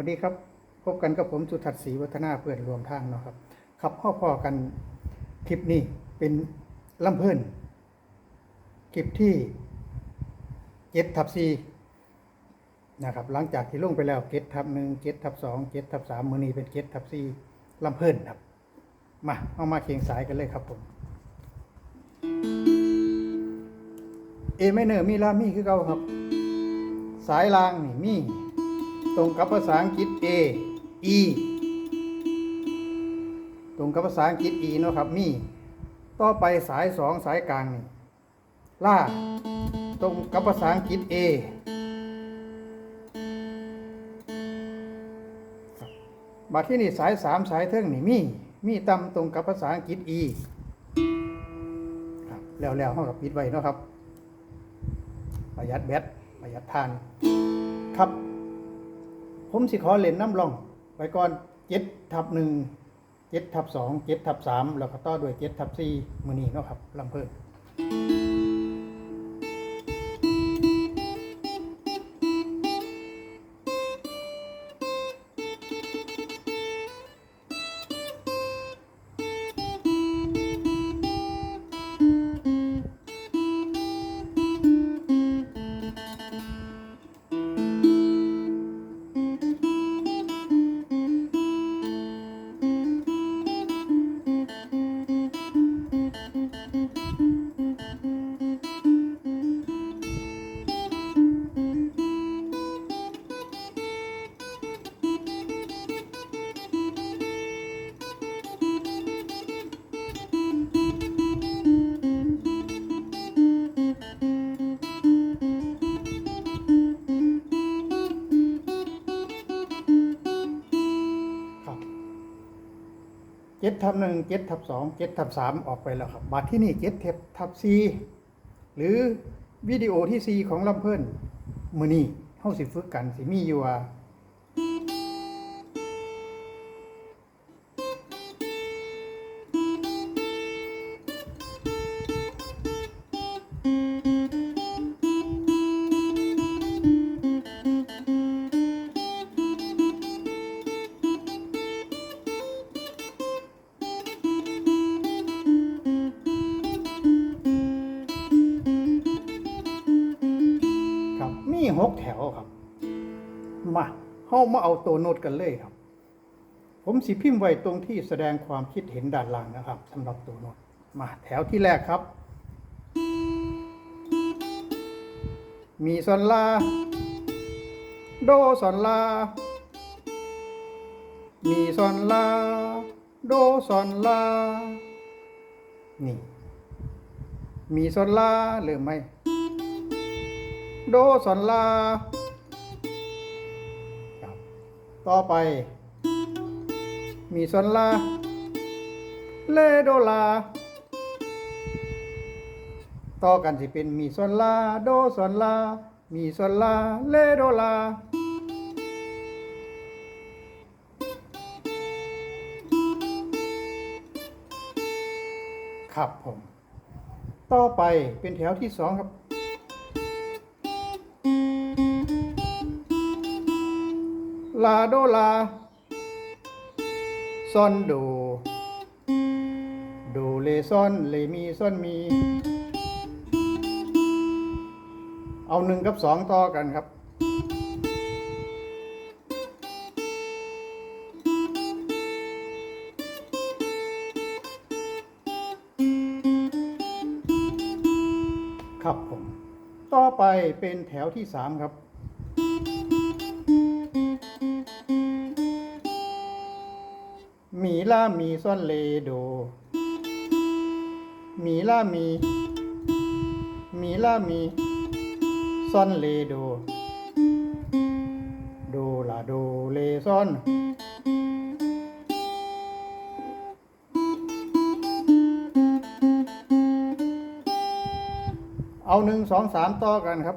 วัสดีครับพบกันกับผมสุทัศน์ศรีวัฒนาเพื่อนรวมทางเนาะครับขับพ่อพอกันคลิปนี้เป็นลำเพิ่นคลิปที่เจ็ดทับสี่นะครับหลังจากที่ลงไปแล้วเจ็ดทับหนึ่งเจ็ดทับสองเจ็ดทับสามมือนี้เป็นเจ็ดทับสี่ลำเพิ่นครับ มาเอามาเคียงสายกันเลยครับผมเอไม่เนอร์มีลามีคือเก่าครับ สายรางนี่มี ตรงกับภาษาอังกฤษ A E ตรงกับภาษาอังกฤษ E เนาะครับมี ต่อไปสายสองสายกลางนี่ล่า ตรงกับภาษาอังกฤษ A ครับบัดที่นี่สายสามสายเทิงนี่มี มีต่ำตรงกับภาษาอังกฤษ E ครับแล้วแล้วห้องกับปิดไว้เนาะครับ ประหยัดแบตประหยัดทานครับ ผมสิขอเล่นน้ำลอง ไว้ก่อนเจ็ดทับหนึ่งเจ็ดทับสองเจ็ดทับสามแล้วก็ต่อด้วยเจ็ดทับสี่มือนี้เนาะครับลำเพิ่น จ็ดทับหนึ่งเจ็ดทับสองเจ็ดทับสามออกไปแล้วครับบัดที่นี่เจ็ดทับซีหรือวิดีโอที่ซีของลำเพิ่นมือนี้เข้าสิฝึกกันสิมีอยู่ว่า หกแถวครับ มาเฮามาเอาตัวโน้ตกันเลยครับ ผมสิพิมพ์ไว้ตรงที่แสดงความคิดเห็นด้านล่างนะครับสำหรับตัวโน้ตมาแถวที่แรกครับ มีซอนลา โดซอนลา มีซอนลา โดซอนลา นี่ มีซอนลาหรือไม่ โดซอนลาครับต่อไป มีซอนลา เลโดลา ต่อกันสิเป็นมีซอนลา โดซอนลา มีซอนลา เลโดลาครับผม ต่อไปเป็นแถวที่สองครับ ลาโดลาซอนโดโดเลซอนเลมีซอนมี เอาหนึ่งกับสองต่อกันครับครับผม ต่อไปเป็นแถวที่สามครับ ล่ามีซ่อนเลโด มีล่ามี มีล่ามีซ่อนเลโด โดลาโดเลซ่อนเอาหนึ่งสองสามต่อกันครับ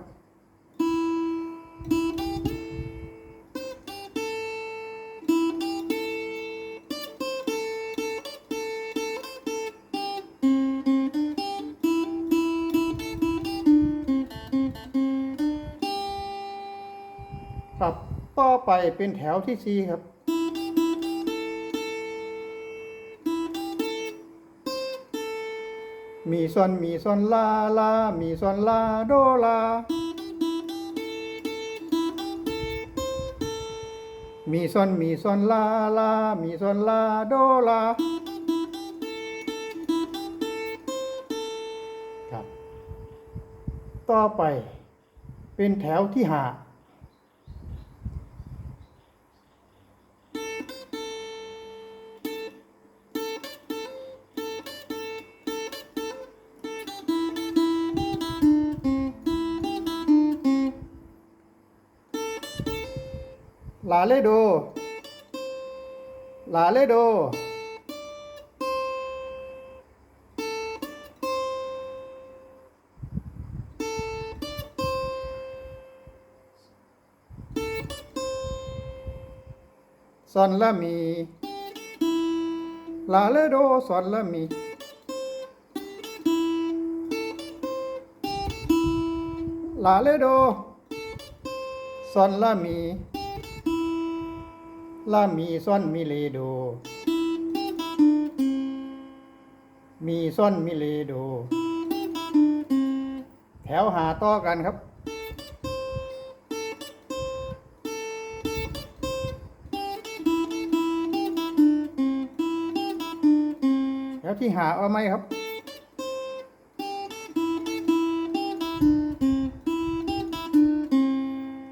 ไปเป็นแถวที่สี่ครับ มีซอนมีซอนลาลา มีซอนลาโดลา มีซอนมีซอนลาลา มีซอนลาโดลาครับ ต่อไปเป็นแถวที่หา ลาเลโด ลาเลโด ซอนละมี ลาเลโด ซอนละมีลาเลโด ซอนละมี ลามีซอนมิเลโด มีซอนมิเลโด แถวหาต่อกันครับ แถวที่หาเอาไหมครับ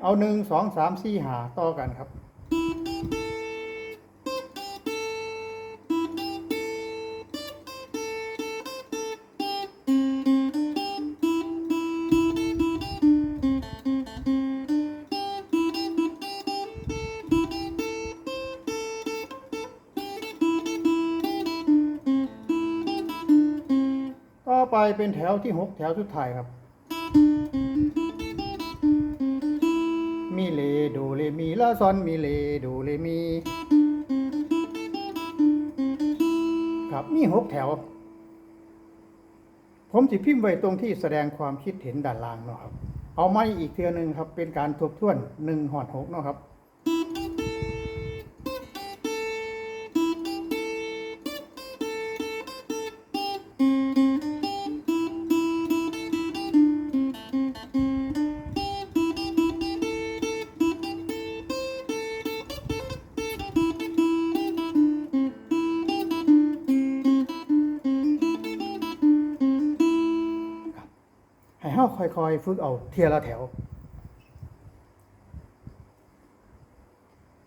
เอาหนึ่งสองสามสี่หาต่อกันครับ ไปเป็นแถวที่หกแถวสุดท้ายครับ มีเลโดเลมีลาซอนมีเลโดเลมี ครับมีหกแถว ผมจะพิมพ์ไว้ตรงที่แสดงความคิดเห็นด้านล่างเนาะครับ เอาไม้อีกเทือหนึ่งครับ เป็นการทบทวนหนึ่งหอดหกเนาะครับ ห้เฮาค่อยๆ ฝึกเอาเทียละแถว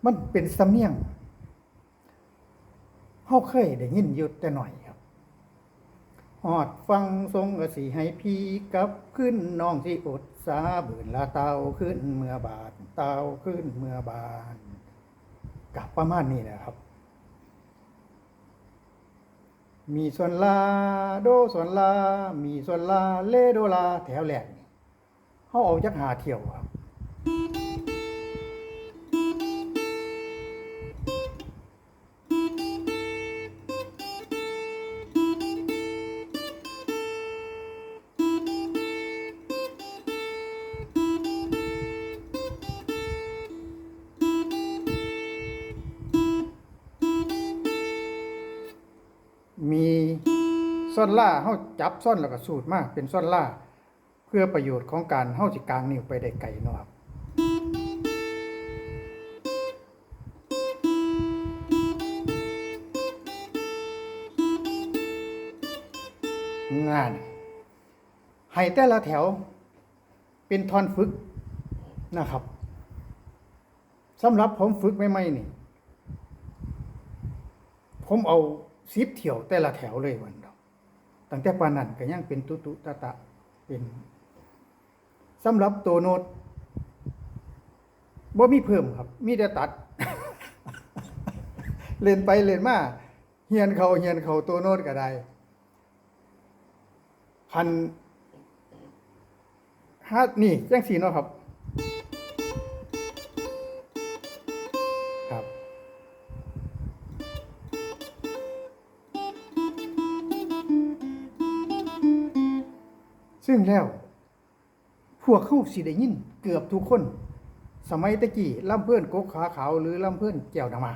มันเป็นสำเนียงเฮาเคยได้ยินอยู่แต่หน่อยครับหอดฟังทรงกสิให้พี่กลับขึ้นน้องสิอดสาบืนละเตาขึ้นเมื่อบาทเตาขึ้นเมื่อบานกับประมาณนี้นะครับ มีส่วนลาโดส่วนลา มีส่วนลาเลโดลา แถวแหลกเขาเอาจักหาเที่ยว ซ่อนล่าเฮาจับซ่อนแล้วก็สูตรมากเป็นซ่อนล่า เพื่อประโยชน์ของการเฮาสิกลางนิ้วไปได้ไกลเนาะครับงานให้แต่ละแถวเป็นทอนฝึกนะครับสำหรับผมฝึกใหม่ๆนี่ ผมเอาซิปเที่ยวแต่ละแถวเลยวัน ตั้งแต่ปานนั้นก็ยังเป็นตุตุตะตะเป็นสำหรับตัวโน้ตบ่มีเพิ่มครับ มีแต่ตัด เล่นไปเล่นมาเฮียนเขาเฮียนเขาตัวโน้ตก็ได้พันฮานี่จังสีเนาะครับ ซึ่งแล้ว พวกเขาสิได้ยิน เกือบทุกคน สมัยตะกี้ล่ำเพื่อนกกขาขาวหรือล่ำเพื่อนแก้วดามา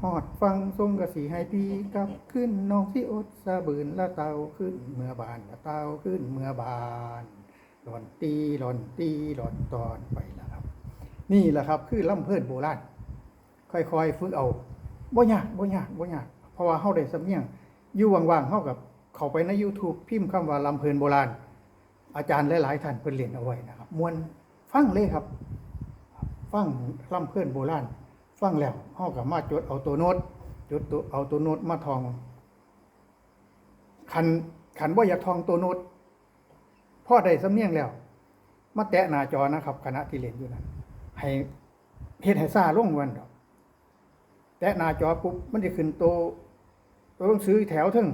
หอดฟังทรงกระสีให้พี่กลับขึ้นน้องที่อดสะบืนละเตาขึ้นเมื่อบานละเตาขึ้นเมื่อบานหล่อนตีหล่อนตีหล่อนตอนไปแล้วครับ นี่แหละครับ คือล่ำเพื่อนโบราณค่อยๆฝึกเอาบ่ยากบ่ยากบ่ยากเพราะว่าเฮาได้สำเนียงอยู่ว่างๆเฮากับ เข้าไปใน YouTube พิมพ์คำว่าลำเพื่อนโบราณ อาจารย์หลายๆท่านเพิ่นเรียนเอาไว้นะครับมวนฟังเลยครับ ฟังลำเพื่อนโบราณ ฟังแล้วเฮาก็มาจดเอาตัวโน้ตจดตัวเอาตัวโน้ตมาท่องคันคันบ่อยากท่องตัวโน้ตพ่อได้สำเนียงแล้ว มาแตะหน้าจอนะครับขณะที่เรียนอยู่นั้นให้เฮ็ดให้ซ่าลงวันดอกแตะหน้าจอปุ๊บมันจะขึ้นตัวตัวหนังสือแถวทึง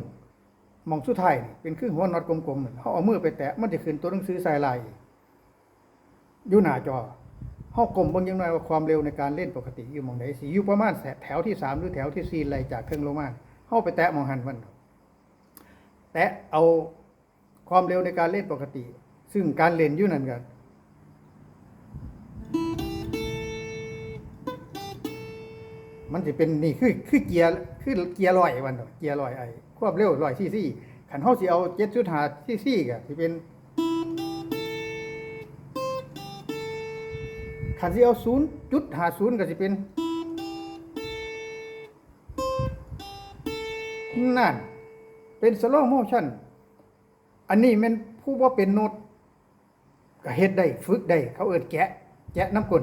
มองสุดท้ายเป็นคือหัวน็อตกลมๆนั่นเฮาเอามือไปแตะมันจะขึ้นตัวหนังสือใส่ลายอยู่หน้าจอเฮากลมบิ่งยังไงว่าความเร็วในการเล่นปกติอยู่มองใดสิอยู่ประมาณแถวที่สามหรือแถวที่สี่ไล่จากเครื่องลงมาเฮาไปแตะมองหันมัน แตะเอาความเร็วในการเล่นปกติ ซึ่งการเล่นอยู่นั่นก็มันจะเป็นนี่คือคือเกียร์คือเกียร์ลอยวันดอกเกียร์ลอยไอ ความเร็วลอยซี่ซี่ขันเฮาสิเอาเจ็ดจุดหาซี่ซี่ก็สิเป็นขันที่เอาศูนย์จุดหาศูนย์ก็จะเป็นนั่น เป็นสโลโมชั่น อันนี้แมันผู้ว่าเป็นโน้ตก็เฮ็ดได้ ฝึกได้ เขาเอิดแกะ แกะน้ำกลน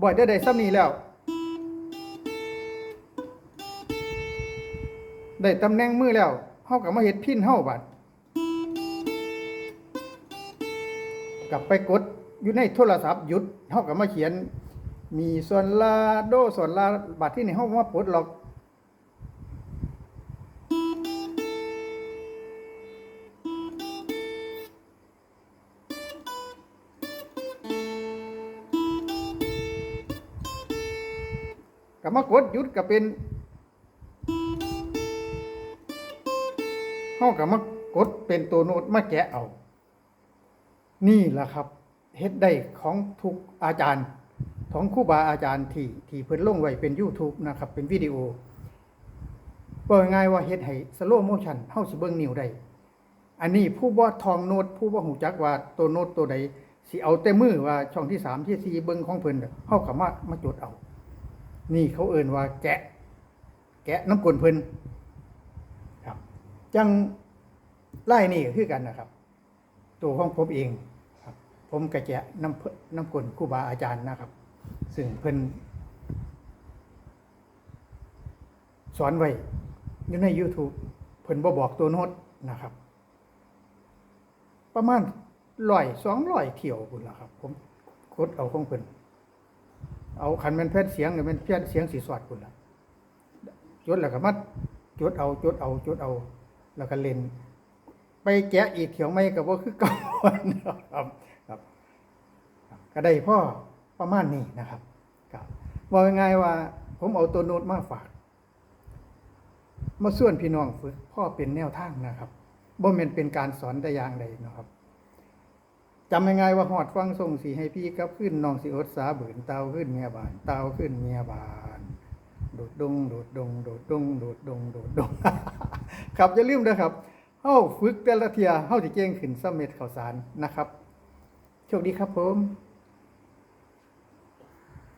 บ่อยได้ได้ซ้ำนี้แล้ว ได้ตำแหน่งมือแล้วเฮาก็มาเฮ็ดพินเฮาบัดกลับไปกดอยู่ในโทรศัพท์หยุดเฮาก็มาเขียน มีส่วนลาโดส่วนลาบัดที่นี่เฮามาปลดล็อกก็มากดหยุดก็เป็น เฮาก็มากดเป็นตัวโน้ตมาแกะเอา นี่แหละครับเฮ็ดได้ของทุกอาจารย์ของครูบาอาจารย์ที่ที่เพิ่นลงไว้เป็น YouTube นะครับ เป็นวิดีโอบอกง่ายๆว่าเฮ็ดให้สโลโมชันเฮาสิเบิ่งนิ้วได้อันนี้ผู้บ่ทองโน้ตผู้บ่ฮู้จักว่าตัวโน้ตตัวใดสิเอาแต่มือว่าช่องที่3ที่4เบิ่งของเพิ่นน่ะเฮาก็มามาจดเอา นี่เขาเอิ้นว่าแกะ แกะน้ำกลเพิ่น จังไล่นี่คือกันนะครับ ตัวของผมเองครับ ผมกระแจะน้ำเพิ่นน้ำกลครูบาอาจารย์นะครับ ซึ่งเพิ่นสอนไว้อยู่ใน YouTube เพิ่นบ่บอกตัวโน้ตนะครับ ประมาณร้อยสองร้อยเที่ยวพุ่นล่ะครับ ผมกดเอาของเพิ่นเอาคันแม่นแพทย์เสียงหรือแม่นแพทย์เสียงสีสวัดพุ่นล่ะจดแล้วก็มาจดเอาจดเอาจดเอา แล้วก็เล่น ไปแกะอีกเถียวไม่กับว่าคือก่านะครับครับครับ ก็ได้พ่อประมาณนี้นะครับครับว่าง่ายว่า ผมเอาตัวโน้ตมาฝาก มาส่วนพี่น้องฝึกพ่อเป็นแนวทางนะครับบ่แม่นเป็นการสอนแต่อย่างใดนะครับจำง่ายๆว่าหอดฟังส่งสีให้พี่กับขึ้นน้องสิอดสาบืนเตาขึ้นเมียบานเตาขึ้นเมียบาน โดดดงโดดดงโดดดงโดดดงโดดดง ครับอย่าลืมนะครับเฮาฝึกแต่ละเทียเฮาสิเก่งขึ้นสำเม็ดข่าวสารนะครับโชคดีครับผม